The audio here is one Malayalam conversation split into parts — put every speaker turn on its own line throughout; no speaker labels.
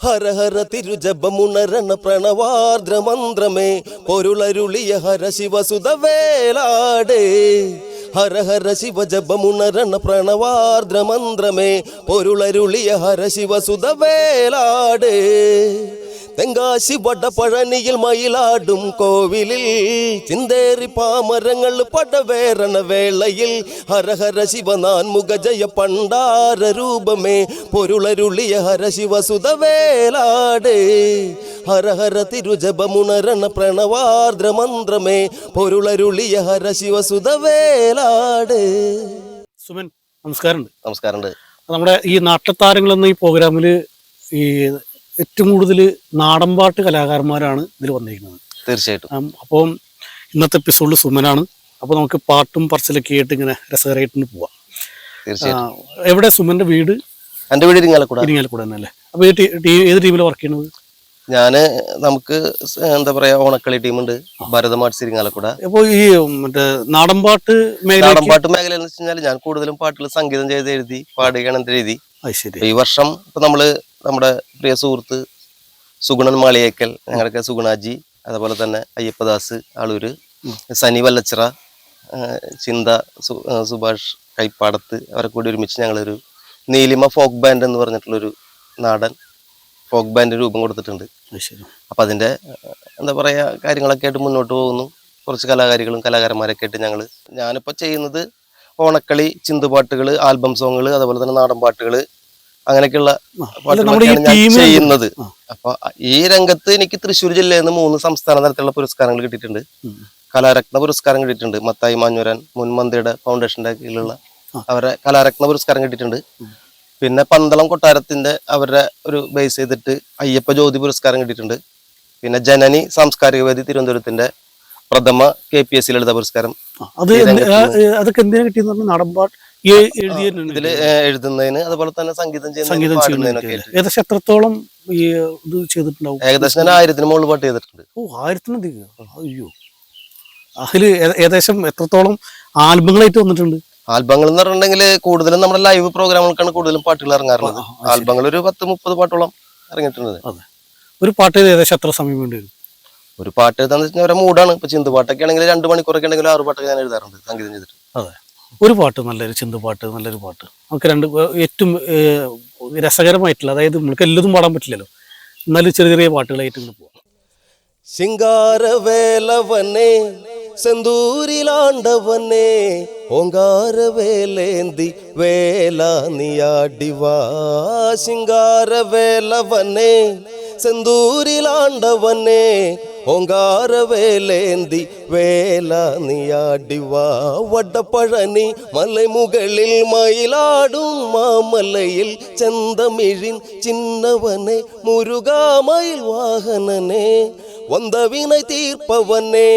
ഹര ഹര തിരുജപമുണരണ പ്രണവാർദ്ര മന്ത്രമേ പൊരുളരുളിയ ഹര ശിവസുതവേലാടേ ഹര ഹര ശിവജപമുണരണ പ്രണവാർദ്ര മന്ത്രമേ പൊരുളരുളിയ ഹര ശിവസുത വേലാടേ തെങ്കാശി വടപഴനിയിൽ മയിലാടും കോവിലിൽ. ചിന്തേറി പാമരങ്ങൾ പടവേറണ വേളയിൽ ഹരഹര ശിവനാൻ മുഖജയ പണ്ടാര രൂപമേ. പൊരുളരുളിയ ഹര ശിവ വേലാടേ. ഹരഹര തിരുജപമുണരണ പ്രണവാർദ്ര മന്ത്രമേ. പൊരുളരുളിയ ഹര ശിവസുത വേലാടേ.
സുമൻ നമസ്കാരമുണ്ട്.
നമസ്കാരമുണ്ട്.
നമ്മുടെ ഈ നാട്ടത്താരങ്ങൾ എന്ന ഈ പ്രോഗ്രാമിൽ ഈ ഏറ്റവും കൂടുതൽ നാടൻപാട്ട് കലാകാരന്മാരാണ് ഇതിൽ വന്നിരിക്കുന്നത്.
തീർച്ചയായിട്ടും.
അപ്പോൾ അപ്പം ഇന്നത്തെ എപ്പിസോഡിൽ സുമനാണ്. അപ്പോൾ നമുക്ക് പാട്ടും പറച്ചിലൊക്കെ ആയിട്ട് ഇങ്ങനെ രസകരമായിട്ട് പോവാം. എവിടെ സുമന്റെ വീട്?
എന്റെ വീട് ഇരിങ്ങാലക്കുട.
ഇരിങ്ങാലക്കൂടെ തന്നെ അല്ലേ? അപ്പോൾ ഏത് ടീമിൽ വർക്ക് ചെയ്യുന്നത്?
ഞാൻ നമുക്ക് എന്താ പറയാ ഓണക്കളി ടീമുണ്ട്. ഭരതമാട്ട് ഇരിങ്ങാലക്കുട.
അപ്പോൾ ഈ മറ്റേ നാടൻപാട്ട് മേഖല
നാടൻപാട്ട് മേഖല എന്ന് വെച്ച് കഴിഞ്ഞാൽ ഞാൻ കൂടുതലും പാട്ടുകൾ സംഗീതം ചെയ്ത് എഴുതി പാടുകയാണ് എന്റെ രീതി. ഈ വർഷം ഇപ്പൊ നമ്മൾ നമ്മുടെ പ്രിയ സുഹൃത്ത് സുഗുണൻ മാളിയേക്കൽ ഞങ്ങളൊക്കെ സുഗുണാജി അതുപോലെ തന്നെ അയ്യപ്പദാസ് ആളൂര് സനി വല്ലച്ചിറ ചിന്ത സുഭാഷ് കൈപ്പാടത്ത് അവരെ കൂടി ഒരുമിച്ച് ഞങ്ങളൊരു നീലിമ ഫോക്ക് ബാൻഡ് എന്ന് പറഞ്ഞിട്ടുള്ളൊരു നാടൻ ഫോക്ക് ബാൻഡ് രൂപം കൊടുത്തിട്ടുണ്ട്. അപ്പം അതിന്റെ എന്താ പറയുക കാര്യങ്ങളൊക്കെ ആയിട്ട് മുന്നോട്ട് പോകുന്നു. കുറച്ച് കലാകാരികളും കലാകാരന്മാരൊക്കെ ആയിട്ട് ഞങ്ങൾ ഞാനിപ്പോൾ ചെയ്യുന്നത് ഓണക്കളി ചിന്തുപാട്ടുകൾ ആൽബം സോങ്ങുകൾ അതുപോലെ തന്നെ നാടൻ പാട്ടുകൾ അങ്ങനെയൊക്കെയുള്ള പാട്ടുകളൊക്കെയാണ് ഞാൻ ചെയ്യുന്നത്. അപ്പൊ ഈ രംഗത്ത് എനിക്ക് തൃശ്ശൂർ ജില്ലയിൽ നിന്ന് മൂന്ന് സംസ്ഥാന തലത്തിലുള്ള പുരസ്കാരങ്ങൾ കിട്ടിയിട്ടുണ്ട്. കലാരത്ന പുരസ്കാരം കിട്ടിയിട്ടുണ്ട്. മത്തായി മാഞ്ഞൂരാൻ മുൻമന്ത്രിയുടെ ഫൗണ്ടേഷന്റെ കീഴിലുള്ള. അവരെ കലാരത്ന പുരസ്കാരം കിട്ടിയിട്ടുണ്ട്. പിന്നെ പന്തളം കൊട്ടാരത്തിന്റെ അവരുടെ ഒരു ബേസ് ചെയ്തിട്ട് അയ്യപ്പ ജ്യോതി പുരസ്കാരം കിട്ടിയിട്ടുണ്ട്. പിന്നെ ജനനി സാംസ്കാരിക വേദി തിരുവനന്തപുരത്തിന്റെ പ്രഥമ K P S C Lalitha പുരസ്കാരം
അത് അതൊക്കെ എന്തിനാ കിട്ടിയെന്ന് പറഞ്ഞാൽ
ഇതിൽ എഴുതുന്നതിന് അതുപോലെ തന്നെ സംഗീതം
ചെയ്യുന്ന. ഏകദേശം എത്രത്തോളം ഈ ഇത് ചെയ്തിട്ടുണ്ടാവും?
ഏകദേശം ഞാൻ ആയിരത്തിന് മുകളിൽ പാട്ട് ചെയ്തിട്ടുണ്ട്.
ഓ ആയിരത്തിനധികം അയ്യോ. അതിൽ ഏകദേശം എത്രത്തോളം ആൽബങ്ങളായിട്ട് വന്നിട്ടുണ്ട്?
ആൽബങ്ങൾ എന്ന് പറഞ്ഞിട്ടുണ്ടെങ്കിൽ കൂടുതലും നമ്മുടെ ലൈവ് പ്രോഗ്രാമുകൾക്കാണ് കൂടുതലും പാട്ടുകൾ ഇറങ്ങാറുള്ളത്. ആൽബങ്ങൾ ഒരു പത്ത് മുപ്പത് പാട്ടോളം ഇറങ്ങിയിട്ടുണ്ട്.
ഒരു പാട്ട് ഏകദേശം എത്ര സമയം വേണ്ടി വരും?
ഒരു പാട്ട് എഴുതാന്ന് വെച്ചാൽ ഒരു മൂടാണ് ഇപ്പൊ ചിന്തു പാട്ടൊക്കെ ആണെങ്കിൽ രണ്ട് മണിക്കൂറൊക്കെ ആണെങ്കിൽ ആറ് പാട്ടൊക്കെ ഞാൻ എഴുതാറുണ്ട് സംഗീതം ചെയ്തിട്ട്.
അതെ. ഒരു പാട്ട് നല്ലൊരു ചിന്ത പാട്ട് നല്ലൊരു പാട്ട്. നമുക്ക് രണ്ട് ഏറ്റവും രസകരമായിട്ടുള്ള അതായത് നമുക്ക് എല്ലാതും പാടാൻ പറ്റില്ലല്ലോ. എന്നാലും ചെറിയ ചെറിയ പാട്ടുകളായിട്ട് ഇങ്ങനെ പോവാം.
ശിങ്കാരവേലവനെ സെന്തൂരിലാണ്ടവനെ செந்தூரில் ஆண்டவனே ஓங்கார வேலேந்தி வேலா நீயாடிவா வடபழனி மலை முகளில் மயிலாடும் மாமலையில் செந்தமிழின் சின்னவனே முருகாமயில் வாகனனே வந்த வினை தீர்ப்பவனே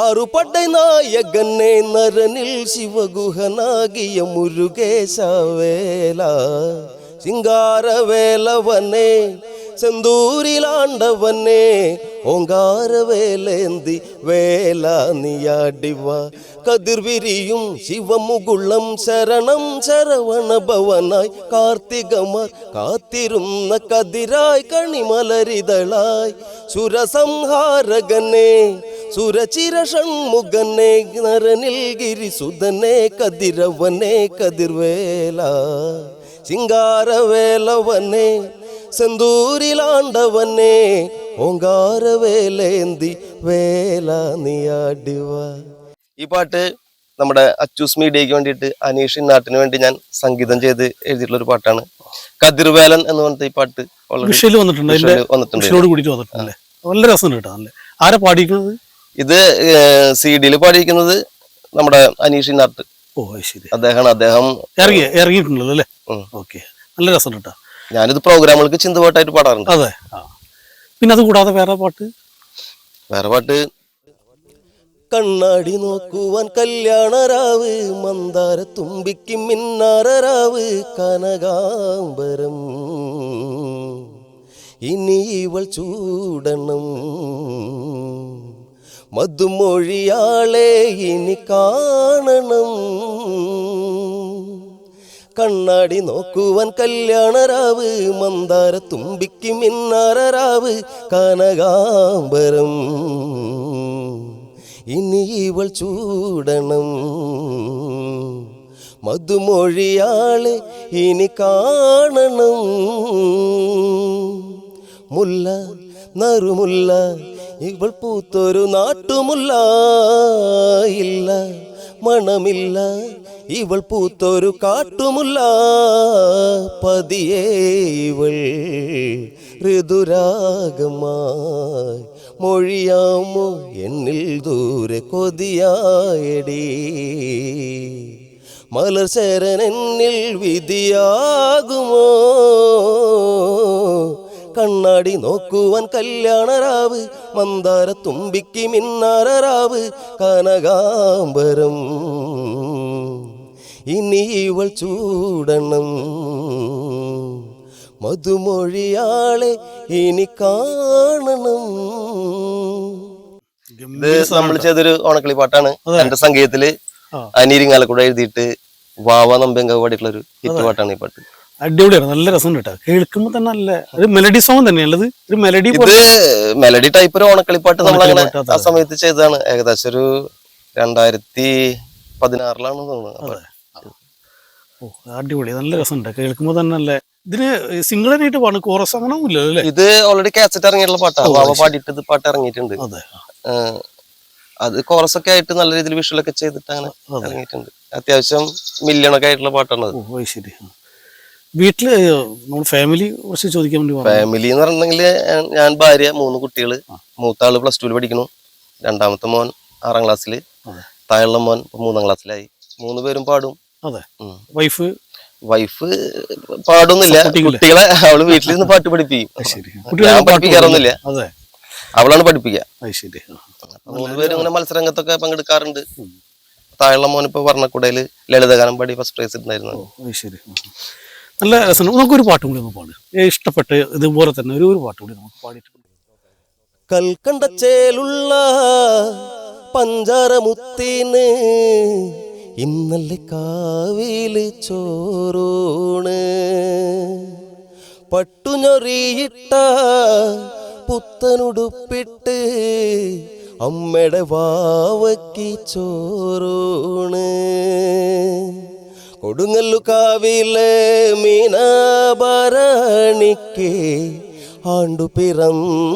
ஆறு பட்டை நாயகனே நரனில் சிவகுகனாகிய முருகேசவேலா சிங்கார வேலவனே செந்தூரிலாண்டவனே ஓங்கார வேலேந்தி வேலா நீயாடிவா கதிர் விரியும் சிவமுகுளம் சரணம் சரவண பவனாய் கார்த்திகமார் காத்திருந்த கதிராய் கனிமலரிதழாய் സുരസംഹാരകനെ സുരചിര ഷൺമുഖനെ നരനിൽ ഗിരിസുതനെ കതിരവനെ കതിർവേല സിംഗാരവേലവനെ സെന്തൂരിലാണ്ടവനെ ഓങ്കാരവേലേന്തി വേല നീയാടിവ ഈ പാട്ട് നമ്മുടെ അച്ചൂസ് മീഡിയയ്ക്ക് വേണ്ടിയിട്ട് അനീഷ് നാട്ടിന് വേണ്ടി ഞാൻ സംഗീതം ചെയ്ത് എഴുതിയിട്ടുള്ള ഒരു പാട്ടാണ്. കതിർവേലൻ എന്ന് പറഞ്ഞിട്ട് ഈ പാട്ട്
വന്നിട്ടുണ്ട്. നല്ല രസം കേട്ടോ നല്ല. ആരാ പാടിയിരിക്കുന്നത്?
ഇത് സി ഡിയിൽ പാടിയിരിക്കുന്നത് നമ്മുടെ അനീഷ് നാട്ട്
ഓ അത് ശരി.
അദ്ദേഹമാണ്. അദ്ദേഹം
ഇറങ്ങി ഇറങ്ങിയിട്ടുണ്ടല്ലോ അല്ലേ? ഓക്കെ. നല്ല രസം കേട്ടോ.
ഞാനിത് പ്രോഗ്രാമുകൾക്ക് ചിന്ത ചിന്തപാട്ടായിട്ട് പാടാറുണ്ട്.
അതെ. പിന്നെ അത് കൂടാതെ വേറെ പാട്ട്?
വേറെ പാട്ട്? കണ്ണാടി നോക്കുവാൻ കല്യാണരാവ് മന്ദാര തുമ്പിക്ക് മിന്നാരരാവ് കനകാംബരം. ഇനി ഇവൾ ചൂടണം. മധുമൊഴിയാളെ ഇനി കാണണം. കണ്ണാടി നോക്കുവാൻ കല്യാണരാവ് മന്ദാര തുമ്പിക്ക് മിന്നാരരാവ് കനകാംബരം. ഇനി ഇവൾ ചൂടണം. മധുമൊഴിയാളെ ഇനി കാണണം. മുല്ല നറുമുല്ല ഇവൾ പൂത്തൊരു നാട്ടുമുല്ല ഇല്ല. മണമില്ല. ഇവൾ പൂത്തൊരു കാട്ടുമുല്ല. പതിയേ ഇവൾ ഋതുരാഗമായി. മൊഴിയാമോ? എന്നിൽ ദൂരെ കൊതിയായടി. മലർശരൻ എന്നിൽ വിധിയാകുമോ? കണ്ണാടി നോക്കുവാൻ കല്യാണരാവ് മന്ദാര തുമ്പിക്ക് മിന്നാരരാവ് കനകാംബരം. ഇനി ഇവൾ ചൂടണം. മധുമൊഴിയാളെ ഇനി കാണണം. ഇത് നമ്മൾ ചെയ്തൊരു ഓണക്കളി പാട്ടാണ്. എന്റെ
സംഗീതത്തിൽ.
അനിരിങ്ങാലക്കൂടെ എഴുതിയിട്ട് വാവ നമ്പ്യങ്ക പാടിയിട്ടുള്ള ഒരു ഹിറ്റ് പാട്ടാണ് ഈ പാട്ട്.
അടിപൊളിയാണ്. നല്ല രസം കേട്ടോ. കേൾക്കുമ്പോൾ തന്നെ നല്ല ഒരു മെലഡി സോങ് തന്നെയാണ് ഒരു മെലഡി
ഇത് മെലഡി ടൈപ്പ് ഒരു ഓണക്കളിപ്പാട്ട് നമ്മൾ അങ്ങനെ ആ സമയത്ത് ചെയ്തതാണ്. ഏകദേശം ഒരു രണ്ടായിരത്തി പതിനാറിലാണ് തോന്നുന്നത്
ഓ അടിപൊളി. നല്ല രസമുണ്ട്. കേൾക്കുമ്പോൾ തന്നെ നല്ല ഇതിന് സിംഗിൾ ആയിട്ട് പാടും കോറസ് അങ്ങനെ ഒന്നുമില്ല
ഇത് ഓൾറെഡി കാസറ്റ് ഇറങ്ങിയിട്ടുള്ള പാട്ടാണ് വാവ പാടിയിട്ട് ഇത് പാട്ട് ഇറങ്ങിയിട്ടുണ്ട്.
അതെ.
കോറസ് ഒക്കെ ആയിട്ട് നല്ല രീതിയിൽ വിഷ്വലൊക്കെ ചെയ്തിട്ട് അങ്ങനെ. ഇറങ്ങിയിട്ടുണ്ട്. അത്യാവശ്യം മില്യൺ ഒക്കെ ആയിട്ടുള്ള പാട്ടാണ് അത്
ശരി. വീട്ടിൽ നമ്മൾ ഫാമിലി കുറച്ച് ചോദിക്കാൻ വേണ്ടി.
ഫാമിലി എന്ന് പറഞ്ഞിട്ടുണ്ടെങ്കിൽ ഞാൻ ഭാര്യ മൂന്ന് കുട്ടികൾ. മൂത്ത ആൾ പ്ലസ് ടുവിൽ പഠിക്കുന്നു. രണ്ടാമത്തെ മോൻ ആറാം ക്ലാസ്സിൽ
അതെ
താഴെയുള്ള മോൻ മൂന്നാം ക്ലാസ്സിലായി മൂന്ന് പേരും പാടും.
അതെ. വൈഫ്
വൈഫ് പാടൊന്നുമില്ല. കുട്ടികളെ. അവൾ വീട്ടിൽ നിന്ന് പാട്ട് പഠിപ്പിക്കും. ഞാൻ പഠിപ്പിക്കാറൊന്നുമില്ല. അവളാണ് പഠിപ്പിക്കുക.
ശരി.
മൂന്ന് പേരും ഇങ്ങനെ മത്സരരംഗത്തൊക്കെ പങ്കെടുക്കാറുണ്ട്. താഴെയുള്ള മോൻ ഇപ്പൊ വർണക്കുടയിൽ ലളിതഗാനം പാടി ഫസ്റ്റ് പ്രൈസ് ഉണ്ടായിരുന്നു
ശരി. നല്ല രസമുണ്ട്. നമുക്കൊരു പാട്ടും കൂടി ഒന്ന് പാടുക ഇഷ്ടപ്പെട്ട് ഇതുപോലെ തന്നെ ഒരു ഒരു പാട്ടും കൂടി നമുക്ക് പാടിയിട്ട്
കൽക്കണ്ട ചേലുള്ള പഞ്ചാരമുത്തിന് ഇന്നലെ കാവിൽ ചോറൂണ്. പട്ടുഞ്ഞൊറിയിട്ട പുത്തനുടുപ്പിട്ട് അമ്മയുടെ വാവയ്ക്ക് ചോറൂണ്. കൊടുങ്ങല്ലു കാവിലെ മീനഭരണിക്ക് ആണ്ടു പിറന്നാളടുക്കയല്ലേ.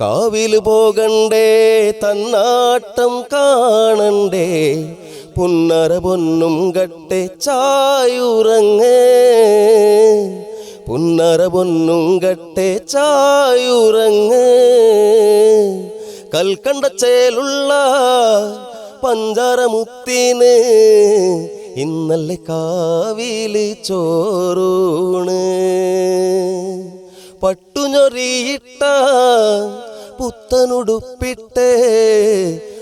കാവിൽ പോകണ്ടേ തന്നാട്ടം കാണണ്ടേ. പുന്നര പൊന്നും കട്ടെ ചായുറങ്ങ്. പുന്നര പൊന്നും കട്ടെ ചായുറങ്ങ്. കൽക്കണ്ട ചേലുള്ള പഞ്ചാരമുത്തിന്. ഇന്നലെ കാവിൽ ചോറൂണ്. പട്ടുഞ്ഞൊറിയിട്ട പുത്തനുടുപ്പിട്ട്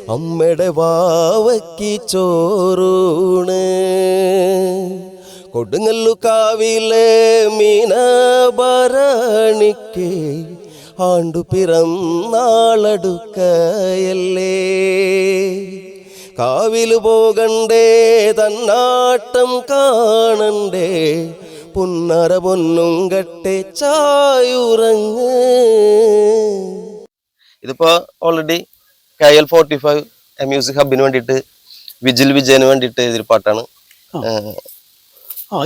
അമ്മയുടെ വാവയ്ക്ക് ചോറൂണ്. കൊടുങ്ങല്ലു കാവിലെ മീനഭരണിക്ക് ആണ്ടു പിറന്നാളടുക്കയല്ലേ കാവിൽ പോകണ്ടേ തന്നാട്ടം കാണണ്ടേ. പുന്നറ പൊന്നും കട്ടെ ചായുറങ്ങ്. ഇതിപ്പോ already K L forty five music ഹബിന് വേണ്ടിയിട്ട് വിജിൽ വിജയന് വേണ്ടിയിട്ട് എഴുതിയ പാട്ടാണ്.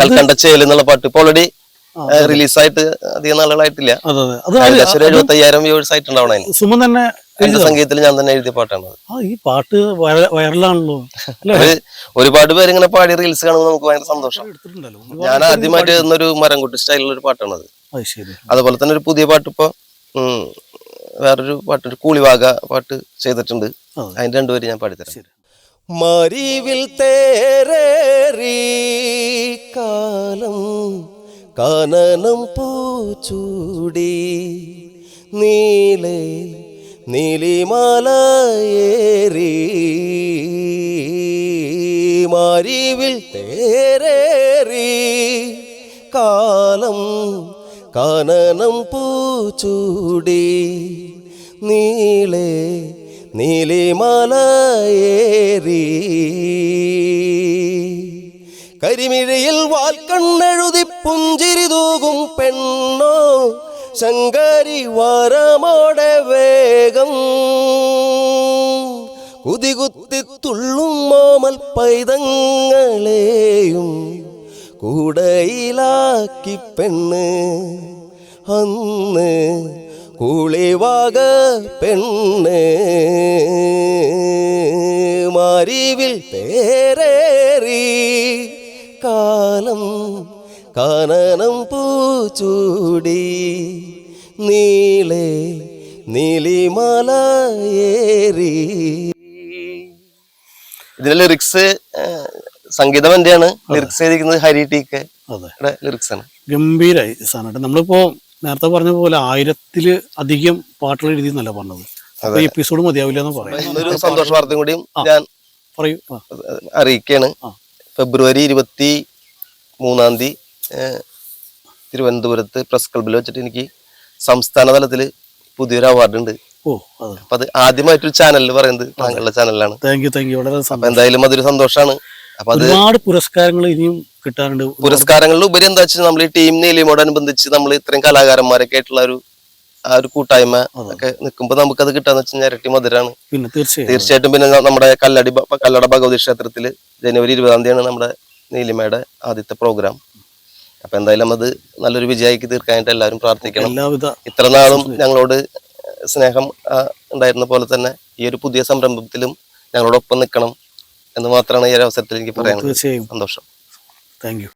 കൽക്കണ്ട ചേൽ എന്നുള്ള പാട്ട് ഇപ്പൊ ഓൾറെഡി റിലീസായിട്ട് അധികം നാളുകളായിട്ടില്ല.
അതെ അതെ. അത്
ഏകദേശം ഒരു എഴുപത്തി വ്യൂവേഴ്സ് ആയിട്ടുണ്ടാവണം
സുമൻ തന്നെ
സംഗീതത്തിൽ ഞാൻ തന്നെ എഴുതിയ പാട്ടാണ്
ആ ഈ പാട്ട് വൈറ- വൈറലാണല്ലോ. അല്ലേ?
ഒരുപാട് പേര് ഇങ്ങനെ പാടി റീൽസ് കാണുമ്പോൾ നമുക്ക് ഭയങ്കര സന്തോഷം. ഞാൻ ആദ്യമായിട്ട് ഒരു മരംകുട്ടി സ്റ്റൈലിലുള്ള ഒരു പാട്ടാണത്
അത്. ശരി.
അതുപോലെ തന്നെ ഒരു പുതിയ പാട്ട് ഇപ്പൊ ഉം, വേറൊരു പാട്ട് ഒരു കൂളിവാക പാട്ട് ചെയ്തിട്ടുണ്ട്.
അതെ.
അതിന്റെ രണ്ടുപേരും ഞാൻ പാടിത്തരാം. മരിവിൽ തേരേറി കാലം കാനനം പൂച്ചൂടി നീലേ നീലിമലയേറി മാരിവിൽ തേരേറി കാലം കാനനം പൂച്ചൂടി നീളെ നീലിമലയേറി. കരിമിഴയിൽ വാൽക്കണ്ണെഴുതി പുഞ്ചിരി തൂകും പെണ്ണോ ശങ്കരി വരമോടെ വേഗം. കുതികുത്തി തുള്ളും മോമൽ പൈതങ്ങളെയും കൂടയിലാക്കി പെണ്ണ്. അന്ന് കുളിവാക പെണ്ണ്. മാരിവിൽ പേരേറി കാലം കാനനം പൂച്ചൂടി. നീളെ നീലിമലയേറി. ഇതിലെ ലിറിക്സ് സംഗീതം എന്റെയാണ്. ലിറിക്സ് ചെയ്തിരിക്കുന്നത് ഹരി ടി കെ. ലിറിക്സ് ആണ്.
ഗംഭീരായി സാധനമായിട്ട്. നമ്മളിപ്പോ നേരത്തെ പറഞ്ഞ പോലെ ആയിരത്തിൽ അധികം പാട്ടുകൾ എഴുതി എന്നല്ല പറഞ്ഞത് അപ്പൊ എപ്പിസോഡ് മതിയാവില്ല എന്ന് പറയാം.
സന്തോഷ വാർത്തയും കൂടിയും ഞാൻ
പറയൂ. അറിയിക്കാണ്
ഫെബ്രുവരി ഇരുപത്തി മൂന്നാം തീയതി തിരുവനന്തപുരത്ത് പ്രസ് ക്ലബിൽ വെച്ചിട്ട് എനിക്ക് സംസ്ഥാന തലത്തിൽ പുതിയൊരു അവാർഡ് ഉണ്ട്.
ഓ അതെ.
അപ്പൊ അത് ആദ്യമായിട്ടൊരു ചാനലിൽ പറയുന്നത് താങ്കളുടെ ചാനലിലാണ്
താങ്ക് യു താങ്ക് യു വളരെ
എന്തായാലും അതൊരു സന്തോഷമാണ് അപ്പൊ അത്
ഒരുപാട് പുരസ്കാരങ്ങൾ ഇനിയും കിട്ടാറുണ്ട്.
പുരസ്കാരങ്ങളിൽ ഉപരി എന്താ വെച്ചാൽ നമ്മൾ ഈ ടീം നീലിമോടനുബന്ധിച്ച് നമ്മൾ ഇത്രയും കലാകാരന്മാരൊക്കെ ആയിട്ടുള്ള ഒരു ആ ഒരു കൂട്ടായ്മ ഒക്കെ നിൽക്കുമ്പോൾ നമുക്കത് കിട്ടാന്ന് വെച്ചാൽ ഇരട്ടി മധുരാണ്.
പിന്നെ തീർച്ചയായും.
തീർച്ചയായിട്ടും പിന്നെ നമ്മുടെ കല്ലടി കല്ലട ഭഗവതി ക്ഷേത്രത്തിൽ ജനുവരി ഇരുപതാം തീയതിയാണ് നമ്മുടെ നീലിമയുടെ ആദ്യത്തെ പ്രോഗ്രാം അപ്പൊ എന്തായാലും അത് നല്ലൊരു വിജയമാക്കി തീർക്കാനായിട്ട് എല്ലാവരും പ്രാർത്ഥിക്കണം.
എല്ലാവിധ
ഇത്ര നാളും ഞങ്ങളോട് സ്നേഹം ഉണ്ടായിരുന്ന പോലെ തന്നെ ഈ ഒരു പുതിയ സംരംഭത്തിലും ഞങ്ങളോടൊപ്പം നിൽക്കണം എന്ന് മാത്രമാണ് ഈ ഒരു അവസരത്തിൽ എനിക്ക് പറയാനുള്ളത്. സന്തോഷം.
Thank you.